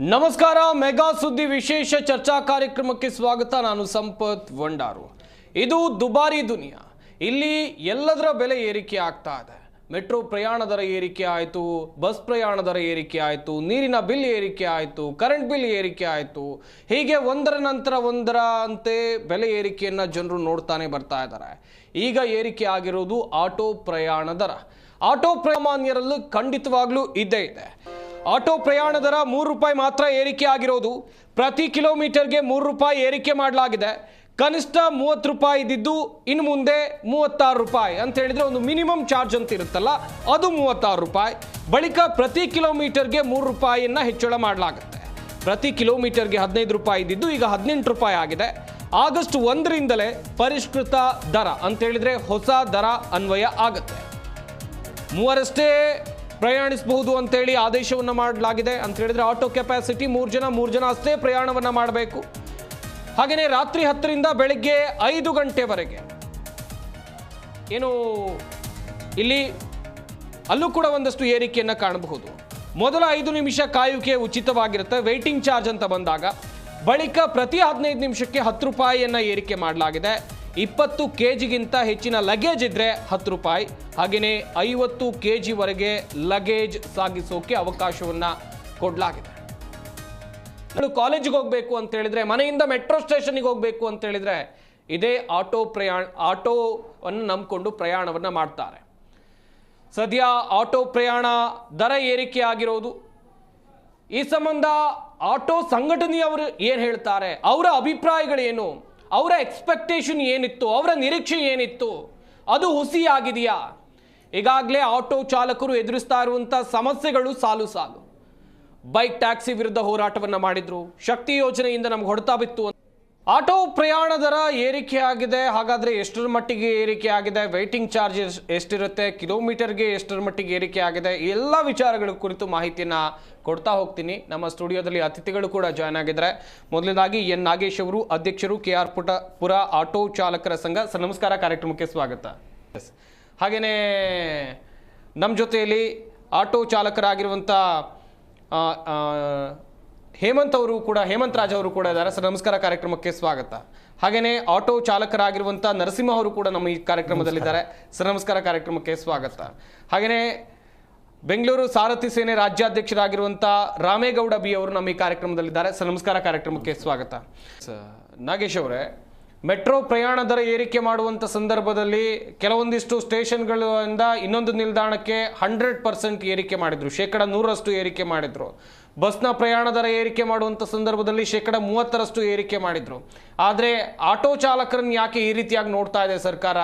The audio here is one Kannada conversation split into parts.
ನಮಸ್ಕಾರ, ಮೆಗಾ ಸುದ್ದಿ ವಿಶೇಷ ಚರ್ಚಾ ಕಾರ್ಯಕ್ರಮಕ್ಕೆ ಸ್ವಾಗತ. ನಾನು ಸಂಪತ್ ವಂಡಾರು ಇದು ದುಬಾರಿ ದುನಿಯಾ. ಇಲ್ಲಿ ಎಲ್ಲದರ ಬೆಲೆ ಏರಿಕೆ ಆಗ್ತಾ ಇದೆ. ಮೆಟ್ರೋ ಪ್ರಯಾಣ ದರ ಏರಿಕೆ ಆಯಿತು, ಬಸ್ ಪ್ರಯಾಣ ದರ ಏರಿಕೆ ಆಯಿತು, ನೀರಿನ ಬಿಲ್ ಏರಿಕೆ ಆಯಿತು, ಕರೆಂಟ್ ಬಿಲ್ ಏರಿಕೆ ಆಯಿತು. ಹೀಗೆ ಒಂದರ ನಂತರ ಒಂದರ ಅಂತೆ ಬೆಲೆ ಏರಿಕೆಯನ್ನು ಜನರು ನೋಡ್ತಾನೆ ಬರ್ತಾ ಇದ್ದಾರೆ. ಈಗ ಏರಿಕೆ ಆಗಿರೋದು ಆಟೋ ಪ್ರಯಾಣ ದರ. ಆಟೋ ಪ್ರಯಾಮಾನ್ಯರಲ್ಲೂ ಖಂಡಿತವಾಗ್ಲೂ ಇದ್ದೇ ಇದೆ. ಆಟೋ ಪ್ರಯಾಣ ದರ ಮೂರು ರೂಪಾಯಿ ಮಾತ್ರ ಏರಿಕೆ ಆಗಿರೋದು. ಪ್ರತಿ ಕಿಲೋಮೀಟರ್ಗೆ ಮೂರು ರೂಪಾಯಿ ಏರಿಕೆ ಮಾಡಲಾಗಿದೆ. ಕನಿಷ್ಠ ಮೂವತ್ತು ರೂಪಾಯಿ ಇದ್ದಿದ್ದು ಇನ್ನು ಮುಂದೆ ಮೂವತ್ತಾರು ರೂಪಾಯಿ ಅಂತ ಹೇಳಿದರೆ ಒಂದು ಮಿನಿಮಮ್ ಚಾರ್ಜ್ ಅಂತ ಇರುತ್ತಲ್ಲ, ಅದು ಮೂವತ್ತಾರು ರೂಪಾಯಿ. ಬಳಿಕ ಪ್ರತಿ ಕಿಲೋಮೀಟರ್ಗೆ ಮೂರು ರೂಪಾಯಿಯನ್ನು ಹೆಚ್ಚಳ ಮಾಡಲಾಗುತ್ತೆ. ಪ್ರತಿ ಕಿಲೋಮೀಟರ್ಗೆ ಹದಿನೈದು ರೂಪಾಯಿ ಇದ್ದಿದ್ದು ಈಗ ಹದಿನೆಂಟು ರೂಪಾಯಿ ಆಗಿದೆ. ಆಗಸ್ಟ್ ಒಂದರಿಂದಲೇ ಪರಿಷ್ಕೃತ ದರ ಅಂತ ಹೇಳಿದ್ರೆ ಹೊಸ ದರ ಅನ್ವಯ ಆಗುತ್ತೆ. ಮೂವರಷ್ಟೇ ಪ್ರಯಾಣಿಸಬಹುದು ಅಂತೇಳಿ ಆದೇಶವನ್ನು ಮಾಡಲಾಗಿದೆ ಅಂತ ಹೇಳಿದ್ರೆ ಆಟೋ ಕೆಪಾಸಿಟಿ ಮೂರು ಜನ ಮೂರು ಜನ ಅಷ್ಟೇ ಪ್ರಯಾಣವನ್ನು ಮಾಡಬೇಕು. ಹಾಗೆಯೇ ರಾತ್ರಿ ಹತ್ತರಿಂದ ಬೆಳಗ್ಗೆ ಐದು ಗಂಟೆವರೆಗೆ. ಏನು, ಇಲ್ಲಿ ಅಲ್ಲೂ ಕೂಡ ಒಂದಷ್ಟು ಏರಿಕೆಯನ್ನು ಕಾಣಬಹುದು. ಮೊದಲ ಐದು ನಿಮಿಷ ಕಾಯುವಿಕೆ ಉಚಿತವಾಗಿರುತ್ತೆ ವೆಯ್ಟಿಂಗ್ ಚಾರ್ಜ್ ಅಂತ ಬಂದಾಗ. ಬಳಿಕ ಪ್ರತಿ ಹದಿನೈದು ನಿಮಿಷಕ್ಕೆ ಹತ್ತು ರೂಪಾಯಿಯನ್ನು ಏರಿಕೆ ಮಾಡಲಾಗಿದೆ. ಇಪ್ಪತ್ತು ಕೆ ಜಿಗಿಂತ ಹೆಚ್ಚಿನ ಲಗೇಜ್ ಇದ್ರೆ ಹತ್ತು ರೂಪಾಯಿ. ಹಾಗೆಯೇ ಐವತ್ತು ಕೆ ಜಿವರೆಗೆ ಲಗೇಜ್ ಸಾಗಿಸೋಕೆ ಅವಕಾಶವನ್ನು ಕೊಡಲಾಗಿದೆ. ಕಾಲೇಜಿಗೆ ಹೋಗಬೇಕು ಅಂತ ಹೇಳಿದ್ರೆ, ಮನೆಯಿಂದ ಮೆಟ್ರೋ ಸ್ಟೇಷನ್ಗೆ ಹೋಗಬೇಕು ಅಂತ ಹೇಳಿದ್ರೆ, ಇದೇ ಆಟೋ ಪ್ರಯಾಣ ಆಟೋವನ್ನು ನಂಬಿಕೊಂಡು ಪ್ರಯಾಣವನ್ನು ಮಾಡ್ತಾರೆ. ಸದ್ಯ ಆಟೋ ಪ್ರಯಾಣ ದರ ಏರಿಕೆ ಆಗಿರೋದು. ಈ ಸಂಬಂಧ ಆಟೋ ಸಂಘಟನೆಯವರು ಏನು ಹೇಳ್ತಾರೆ? ಅವರ ಅಭಿಪ್ರಾಯಗಳೇನು? ಅವರ ಎಕ್ಸ್ಪೆಕ್ಟೇಷನ್ ಏನಿತ್ತು? ಅವರ ನಿರೀಕ್ಷೆ ಏನಿತ್ತು? ಅದು ಹುಸಿಯಾಗಿದೆಯಾ? ಈಗಾಗಲೇ ಆಟೋ ಚಾಲಕರು ಎದುರಿಸ್ತಾ ಇರುವಂಥ ಸಮಸ್ಯೆಗಳು ಸಾಲು ಸಾಲು. ಬೈಕ್ ಟ್ಯಾಕ್ಸಿ ವಿರುದ್ಧ ಹೋರಾಟವನ್ನ ಮಾಡಿದ್ರು. ಶಕ್ತಿ ಯೋಜನೆಯಿಂದ ನಮ್ಗೆ ಹೊಡೆತ ಬಿತ್ತು ಆಟೋ ಪ್ರಯಾಣ ದರ ಏರಿಕೆ ಆಗಿದೆ ಹಾಗಾದ್ರೆ ಎಷ್ಟರ ಮಟ್ಟಿಗೆ ಏರಿಕೆ ಆಗಿದೆ ವೈಟಿಂಗ್ ಚಾರ್ಜ್ ಎಷ್ಟಿರುತ್ತೆ? ಕಿಲೋಮೀಟರ್ಗೆ ಎಷ್ಟರ ಮಟ್ಟಿಗೆ ಏರಿಕೆ ಆಗಿದೆ ಎಲ್ಲ ವಿಚಾರಗಳ ಕುರಿತು ಮಾಹಿತಿನ ಕೊಡ್ತಾ ಹೋಗ್ತೀನಿ. ನಮ್ಮ ಸ್ಟುಡಿಯೋದಲ್ಲಿ ಅತಿಥಿಗಳು ಕೂಡ ಜಾಯ್ನ್ ಆಗಿದ್ದಾರೆ. ಮೊದಲನೇದಾಗಿ ಎನ್ ನಾಗೇಶ್ ಅವರು, ಅಧ್ಯಕ್ಷರು ಕೆ ಆರ್ ಪುಟ ಪುರ ಆಟೋ ಚಾಲಕರ ಸಂಘ. ಸರ್, ನಮಸ್ಕಾರ. ಕಾರ್ಯಕ್ರಮಕ್ಕೆ ಸ್ವಾಗತ. ಎಸ್ ಹಾಗೇನೇ ನಮ್ಮ ಜೊತೆಯಲ್ಲಿ ಆಟೋ ಚಾಲಕರಾಗಿರುವಂಥ ಹೇಮಂತ್ ಅವರು ಕೂಡ ಹೇಮಂತ್ ರಾಜ್ ಅವರು ಕೂಡ ಇದ್ದಾರೆ. ಸರ್ ನಮಸ್ಕಾರ ಕಾರ್ಯಕ್ರಮಕ್ಕೆ ಸ್ವಾಗತ. ಹಾಗೇನೆ ಆಟೋ ಚಾಲಕರಾಗಿರುವಂಥ ನರಸಿಂಹ ಅವರು ಕೂಡ ನಮ್ಮ ಈ ಕಾರ್ಯಕ್ರಮದಲ್ಲಿದ್ದಾರೆ. ಸರ್ ನಮಸ್ಕಾರ ಕಾರ್ಯಕ್ರಮಕ್ಕೆ ಸ್ವಾಗತ. ಹಾಗೇನೆ ಬೆಂಗಳೂರು ಸಾರಥಿ ಸೇನೆ ರಾಜ್ಯಾಧ್ಯಕ್ಷರಾಗಿರುವಂಥ ರಾಮೇಗೌಡ ಬಿ ಅವರು ನಮ್ಮ ಈ ಕಾರ್ಯಕ್ರಮದಲ್ಲಿದ್ದಾರೆ. ಸರ್ ನಮಸ್ಕಾರ ಕಾರ್ಯಕ್ರಮಕ್ಕೆ ಸ್ವಾಗತ. ನಾಗೇಶ್ ಅವರೇ ಮೆಟ್ರೋ ಪ್ರಯಾಣ ದರ ಏರಿಕೆ ಮಾಡುವಂಥ ಸಂದರ್ಭದಲ್ಲಿ ಕೆಲವೊಂದಿಷ್ಟು ಸ್ಟೇಷನ್ಗಳಿಂದ ಇನ್ನೊಂದು ನಿಲ್ದಾಣಕ್ಕೆ ಹಂಡ್ರೆಡ್ ಪರ್ಸೆಂಟ್ ಏರಿಕೆ ಮಾಡಿದರು. ಶೇಕಡ ನೂರರಷ್ಟು ಏರಿಕೆ ಮಾಡಿದರು. ಬಸ್ನ ಪ್ರಯಾಣ ದರ ಏರಿಕೆ ಮಾಡುವಂಥ ಸಂದರ್ಭದಲ್ಲಿ ಶೇಕಡ ಮೂವತ್ತರಷ್ಟು ಏರಿಕೆ ಮಾಡಿದರು. ಆದರೆ ಆಟೋ ಚಾಲಕರನ್ನು ಯಾಕೆ ಈ ರೀತಿಯಾಗಿ ನೋಡ್ತಾ ಇದೆ ಸರ್ಕಾರ?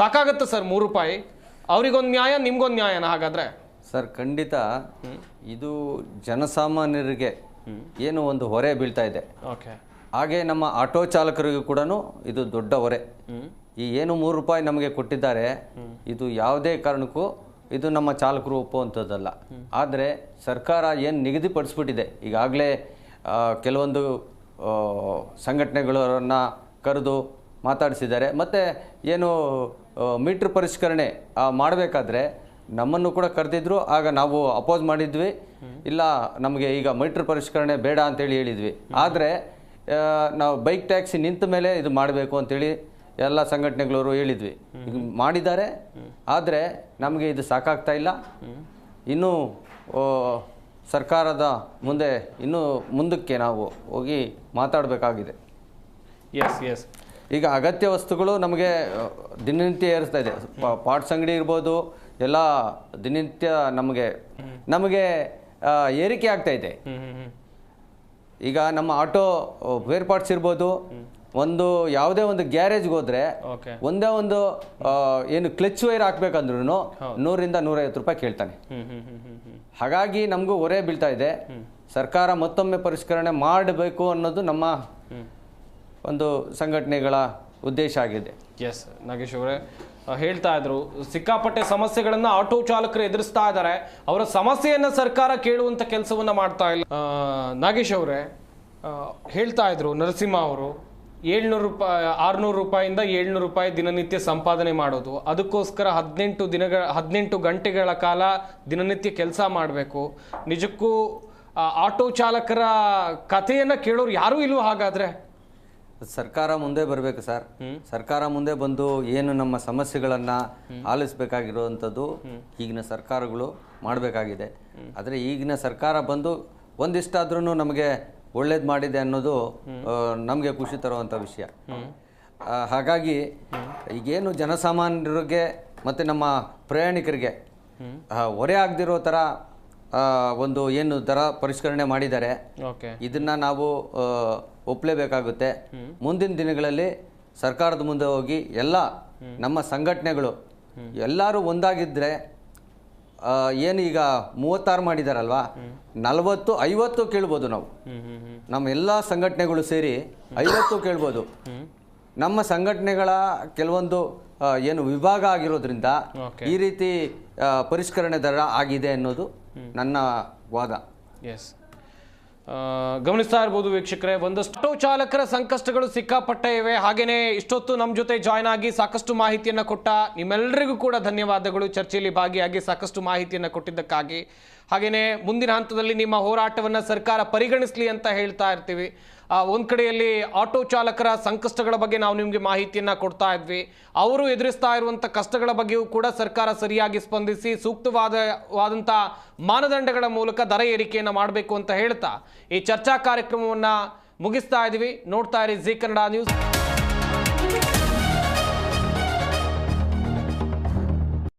ಸಾಕಾಗತ್ತೆ ಸರ್ ಮೂರು ರೂಪಾಯಿ? ಅವರಿಗೊಂದು ನ್ಯಾಯ ನಿಮ್ಗೊಂದು ನ್ಯಾಯನ ಹಾಗಾದರೆ? ಸರ್ ಖಂಡಿತ ಇದು ಜನಸಾಮಾನ್ಯರಿಗೆ ಏನು ಒಂದು ಹೊರೆ ಬೀಳ್ತಾ ಇದೆ. ಓಕೆ. ಹಾಗೆ ನಮ್ಮ ಆಟೋ ಚಾಲಕರಿಗೂ ಕೂಡ ಇದು ದೊಡ್ಡ ಹೊರೆ. ಈ ಏನು ಮೂರು ರೂಪಾಯಿ ನಮಗೆ ಕೊಟ್ಟಿದ್ದಾರೆ ಇದು ಯಾವುದೇ ಕಾರಣಕ್ಕೂ ಇದು ನಮ್ಮ ಚಾಲಕರು ಒಪ್ಪುವಂಥದ್ದಲ್ಲ. ಆದರೆ ಸರ್ಕಾರ ಏನು ನಿಗದಿಪಡಿಸ್ಬಿಟ್ಟಿದೆ ಈಗಾಗಲೇ ಕೆಲವೊಂದು ಸಂಘಟನೆಗಳನ್ನು ಕರೆದು ಮಾತಾಡಿಸಿದ್ದಾರೆ. ಮತ್ತು ಏನು ಮೀಟ್ರ್ ಪರಿಷ್ಕರಣೆ ಮಾಡಬೇಕಾದ್ರೆ ನಮ್ಮನ್ನು ಕೂಡ ಕರೆದಿದ್ರು ಆಗ ನಾವು ಅಪೋಸ್ ಮಾಡಿದ್ವಿ. ಇಲ್ಲ ನಮಗೆ ಈಗ ಮೀಟ್ರ್ ಪರಿಷ್ಕರಣೆ ಬೇಡ ಅಂತೇಳಿ ಹೇಳಿದ್ವಿ. ಆದರೆ ನಾವು ಬೈಕ್ ಟ್ಯಾಕ್ಸಿ ನಿಂತ ಮೇಲೆ ಇದು ಮಾಡಬೇಕು ಅಂತೇಳಿ ಎಲ್ಲ ಸಂಘಟನೆಗಳವರು ಹೇಳಿದ್ವಿ. ಮಾಡಿದ್ದಾರೆ. ಆದರೆ ನಮಗೆ ಇದು ಸಾಕಾಗ್ತಾ ಇಲ್ಲ. ಇನ್ನೂ ಸರ್ಕಾರದ ಮುಂದೆ ಇನ್ನೂ ಮುಂದಕ್ಕೆ ನಾವು ಹೋಗಿ ಮಾತಾಡಬೇಕಾಗಿದೆ. ಎಸ್ ಎಸ್ ಈಗ ಅಗತ್ಯ ವಸ್ತುಗಳು ನಮಗೆ ದಿನನಿತ್ಯ ಏರಿಸ್ತಾ ಇದೆ. ಪಾಟ್ಸ್ ಅಂಗಡಿ ಇರ್ಬೋದು ಎಲ್ಲ ದಿನನಿತ್ಯ ನಮಗೆ ನಮಗೆ ಏರಿಕೆ ಆಗ್ತಾ ಇದೆ. ಈಗ ನಮ್ಮ ಆಟೋ ವೇರ್ ಪಾರ್ಟ್ಸ್ ಇರ್ಬೋದು. ಒಂದು ಯಾವುದೇ ಒಂದು ಗ್ಯಾರೇಜ್ಗೆ ಹೋದ್ರೆ ಒಂದೇ ಒಂದು ಏನು ಕ್ಲಚ್ ವೈರ್ ಹಾಕ್ಬೇಕಂದ್ರೂ ನೂರಿಂದ ನೂರೈವತ್ತು ರೂಪಾಯಿ ಕೇಳ್ತಾನೆ. ಹಾಗಾಗಿ ನಮಗೂ ಹೊರೆ ಬೀಳ್ತಾ ಇದೆ. ಸರ್ಕಾರ ಮತ್ತೊಮ್ಮೆ ಪರಿಷ್ಕರಣೆ ಮಾಡಬೇಕು ಅನ್ನೋದು ನಮ್ಮ ಒಂದು ಸಂಘಟನೆಗಳ ಉದ್ದೇಶ ಆಗಿದೆ. ಎಸ್ ನಾಗೇಶ್ ಅವರೇ. ಹೇಳ್ತಾ ಇದ್ರು. ಸಿಕ್ಕಾಪಟ್ಟೆ ಸಮಸ್ಯೆಗಳನ್ನ ಆಟೋ ಚಾಲಕರು ಎದುರಿಸ್ತಾ ಇದ್ದಾರೆ. ಅವರ ಸಮಸ್ಯೆಯನ್ನ ಸರ್ಕಾರ ಕೇಳುವಂತ ಕೆಲಸವನ್ನ ಮಾಡ್ತಾ ಇಲ್ಲ. ನಾಗೇಶ್ ಅವರೇ ಹೇಳ್ತಾ ಇದ್ರು ನರಸಿಂಹ ಅವರು, ಏಳ್ನೂರು ರೂಪಾಯಿ, ಆರುನೂರು ರೂಪಾಯಿಂದ ಏಳ್ನೂರು ರೂಪಾಯಿ ದಿನನಿತ್ಯ ಸಂಪಾದನೆ ಮಾಡೋದು. ಅದಕ್ಕೋಸ್ಕರ ಹದಿನೆಂಟು ದಿನಗಳ, ಹದಿನೆಂಟು ಗಂಟೆಗಳ ಕಾಲ ದಿನನಿತ್ಯ ಕೆಲಸ ಮಾಡಬೇಕು. ನಿಜಕ್ಕೂ ಆಟೋ ಚಾಲಕರ ಕಥೆಯನ್ನು ಕೇಳೋರು ಯಾರೂ ಇಲ್ವೋ ಹಾಗಾದ್ರೆ? ಸರ್ಕಾರ ಮುಂದೆ ಬರಬೇಕು ಸರ್. ಸರ್ಕಾರ ಮುಂದೆ ಬಂದು ಏನು ನಮ್ಮ ಸಮಸ್ಯೆಗಳನ್ನು ಆಲಿಸಬೇಕಾಗಿರುವಂಥದ್ದು ಈಗಿನ ಸರ್ಕಾರಗಳು ಮಾಡಬೇಕಾಗಿದೆ. ಆದರೆ ಈಗಿನ ಸರ್ಕಾರ ಬಂದು ಒಂದಿಷ್ಟಾದ್ರೂ ನಮಗೆ ಒಳ್ಳೇದು ಮಾಡಿದೆ ಅನ್ನೋದು ನಮಗೆ ಖುಷಿ ತರುವಂಥ ವಿಷಯ. ಹಾಗಾಗಿ ಈಗೇನು ಜನಸಾಮಾನ್ಯರಿಗೆ ಮತ್ತು ನಮ್ಮ ಪ್ರಯಾಣಿಕರಿಗೆ ಹೊರೆ ಆಗದಿರೋ ಥರ ಒಂದು ಏನು ದರ ಪರಿಷ್ಕರಣೆ ಮಾಡಿದ್ದಾರೆ. ಇದನ್ನ ನಾವು ಒಪ್ಪಲೇಬೇಕಾಗುತ್ತೆ ಮುಂದಿನ ದಿನಗಳಲ್ಲಿ ಸರ್ಕಾರದ ಮುಂದೆ ಹೋಗಿ ಎಲ್ಲ ನಮ್ಮ ಸಂಘಟನೆಗಳು ಎಲ್ಲರೂ ಒಂದಾಗಿದ್ದರೆ ಆ, ಏನು ಈಗ ಮೂವತ್ತಾರು ಮಾಡಿದಾರಲ್ವಾ? ನಲವತ್ತು ಐವತ್ತು ಕೇಳ್ಬೋದು ನಾವು. ನಮ್ಮ ಎಲ್ಲ ಸಂಘಟನೆಗಳು ಸೇರಿ ಐವತ್ತು ಕೇಳ್ಬೋದು. ನಮ್ಮ ಸಂಘಟನೆಗಳ ಕೆಲವೊಂದು ಏನು ವಿಭಾಗ ಆಗಿರೋದ್ರಿಂದ ಈ ರೀತಿ ಪರಿಷ್ಕರಣೆ ದರ ಆಗಿದೆ ಅನ್ನೋದು ನನ್ನ ವಾದ. ಎಸ್ ಗಮನಿಸ್ತಾ ಇರ್ಬೋದು ವೀಕ್ಷಕರೇ ಒಂದಷ್ಟು ಆಟೋ ಚಾಲಕರ ಸಂಕಷ್ಟಗಳು ಸಿಕ್ಕಾಪಟ್ಟೆ ಇವೆ. ಹಾಗೇನೆ ಇಷ್ಟೊತ್ತು ನಮ್ಮ ಜೊತೆ ಜಾಯ್ನ್ ಆಗಿ ಸಾಕಷ್ಟು ಮಾಹಿತಿಯನ್ನು ಕೊಟ್ಟ ನಿಮ್ಮೆಲ್ಲರಿಗೂ ಕೂಡ ಧನ್ಯವಾದಗಳು. ಚರ್ಚೆಯಲ್ಲಿ ಭಾಗಿಯಾಗಿ ಸಾಕಷ್ಟು ಮಾಹಿತಿಯನ್ನು ಕೊಟ್ಟಿದ್ದಕ್ಕಾಗಿ. ಹಾಗೇನೆ ಮುಂದಿನ ಹಂತದಲ್ಲಿ ನಿಮ್ಮ ಹೋರಾಟವನ್ನು ಸರ್ಕಾರ ಪರಿಗಣಿಸಲಿ ಅಂತ ಹೇಳ್ತಾ ಇರ್ತೀವಿ. ಒಂದು ಕಡೆಯಲ್ಲಿ ಆಟೋ ಚಾಲಕರ ಸಂಕಷ್ಟಗಳ ಬಗ್ಗೆ ನಾವು ನಿಮಗೆ ಮಾಹಿತಿಯನ್ನು ಕೊಡ್ತಾ ಇದ್ವಿ. ಅವರು ಎದುರಿಸ್ತಾ ಇರುವಂಥ ಕಷ್ಟಗಳ ಬಗ್ಗೆಯೂ ಕೂಡ ಸರ್ಕಾರ ಸರಿಯಾಗಿ ಸ್ಪಂದಿಸಿ ಸೂಕ್ತವಾದ ಮಾನದಂಡಗಳ ಮೂಲಕ ದರ ಏರಿಕೆಯನ್ನು ಮಾಡಬೇಕು ಅಂತ ಹೇಳ್ತಾ ಈ ಚರ್ಚಾ ಕಾರ್ಯಕ್ರಮವನ್ನು ಮುಗಿಸ್ತಾ ಇದ್ದೀವಿ. ನೋಡ್ತಾ ಇರಿ ಜಿ ಕನ್ನಡ ನ್ಯೂಸ್.